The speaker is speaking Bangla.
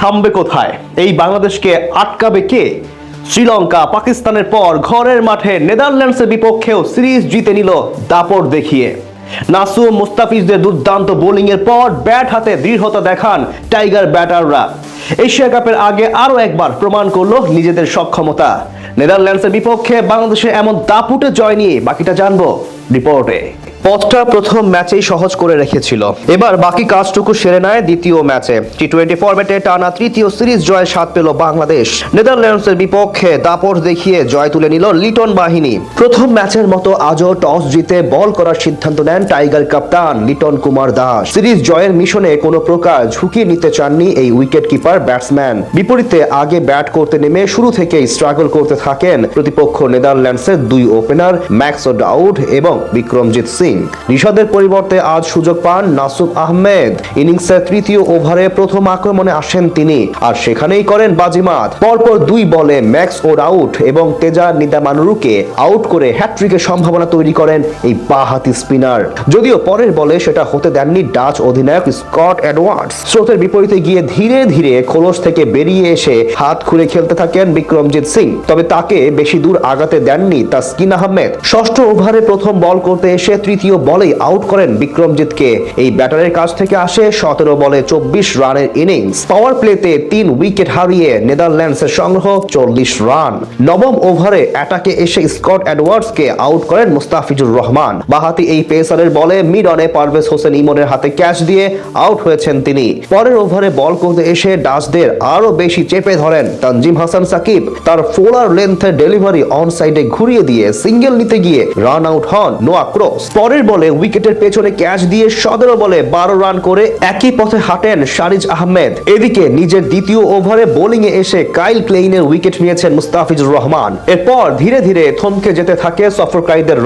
থামবে কোথায়? এই বাংলাদেশকে আটকাবে কে? শ্রীলঙ্কা পাকিস্তানের পর ঘরের মাঠে নেদারল্যান্ডসের বিপক্ষেও সিরিজ জিতে নিল দাপট দেখিয়ে। নাসু মুস্তাফিজদের দুর্দান্ত বোলিং এর পর ব্যাট হাতে দৃঢ়তা দেখান টাইগার ব্যাটাররা। এশিয়া কাপের আগে আরও একবার প্রমাণ করল নিজেদের সক্ষমতা। নেদারল্যান্ডসের বিপক্ষে বাংলাদেশের এমন দাপুটে জয় নিয়ে বাকিটা জানব রিপোর্টে। পথটা প্রথম ম্যাচেই সহজ করে রেখেছিল। এবার বাকি কাজটুকু সেরে নেয় দ্বিতীয় ম্যাচে। টি টোয়েন্টি ফরম্যাটে টানা তৃতীয় সিরিজ জয়ের স্বাদ পেল বাংলাদেশ। নেদারল্যান্ডসের বিপক্ষে দাপট দেখিয়ে জয় তুলে নিল লিটন বাহিনী। প্রথম ম্যাচের মতো আজও টস জিতে বল করার সিদ্ধান্ত নেন টাইগার কাপ্তান লিটন কুমার দাস। সিরিজ জয়ের মিশনে কোনো প্রকার ঝুঁকি নিতে চাননি এই উইকেট কিপার ব্যাটসম্যান। বিপরীতে আগে ব্যাট করতে নেমে শুরু থেকেই স্ট্রাগল করতে থাকেন প্রতিপক্ষ নেদারল্যান্ডসের দুই ওপেনার ম্যাক্স ডাউড এবং বিক্রমজিৎ সিং। ঋষাদের পরিবর্তে আজ সুযোগ পান নাসুব আহমেদ। ইনিংসের তৃতীয় ওভারে প্রথম আক্রমণে আসেন তিনি। আর সেখানেই করেন বাজিমাত। পরপর দুই বলে ম্যাক্স ও আউট এবং তেজা নিদামানুরুকে আউট করে হ্যাট্রিকের সম্ভাবনা তৈরি করেন এই বাহাতি স্পিনার। যদিও পরের বলে সেটা হতে দেননি ডাচ অধিনায়ক স্কট এডওয়ার্ডস। স্রোতের বিপরীতে গিয়ে ধীরে ধীরে খোলস থেকে বেরিয়ে এসে হাত খুলে খেলতে থাকেন বিক্রমজিৎ সিং। তবে তাকে বেশি দূর আগাতে দেননি তাসকিন আহমেদ। ষষ্ঠ ওভারে প্রথম বল করতে এসে তৃতীয় বলেই আউট করেন বিক্রমজিৎকে। এই ব্যাটারের কাছ থেকে আসে সতেরো বলে চব্বিশ রানের ইনিংস। পাওয়ার প্লেতে তিন উইকেট হারিয়ে নেদারল্যান্ডসের সংগ্রহ চল্লিশ রান। নবম ওভারে অ্যাটাকে এসে স্কট অ্যাডওয়ার্ডসকে আউট করেন মুস্তাফিজুর রহমান। বাহাতি এই পেসারের বলে মিড অনে পারভেজ হোসেন ইমনের হাতে ক্যাচ দিয়ে আউট হয়েছেন তিনি। পরের ওভারে বল করতে এসে ডাচদের আরও বেশি চেপে ধরেন তানজিম হাসান সাকিব। তার ফোলার লেন্থের ডেলিভারি অন সাইডে ঘুরিয়ে দিয়ে সিঙ্গেল নিতে গিয়ে রান আউট হন নোয়া ক্রস পরের বলে উইকেটের পেছনে ক্যাচ দিয়ে সতেরো বলে বারো রান করে একই পথে হাঁটেন শারিজ আহমেদ। এদিকে নিজের দ্বিতীয় ওভারে বোলিং এ এসে কাইল ক্লেইনের উইকেট নিয়েছেন মুস্তাফিজুর রহমান। এরপর ধীরে ধীরে থমকে যেতে থাকে সফরকারীদের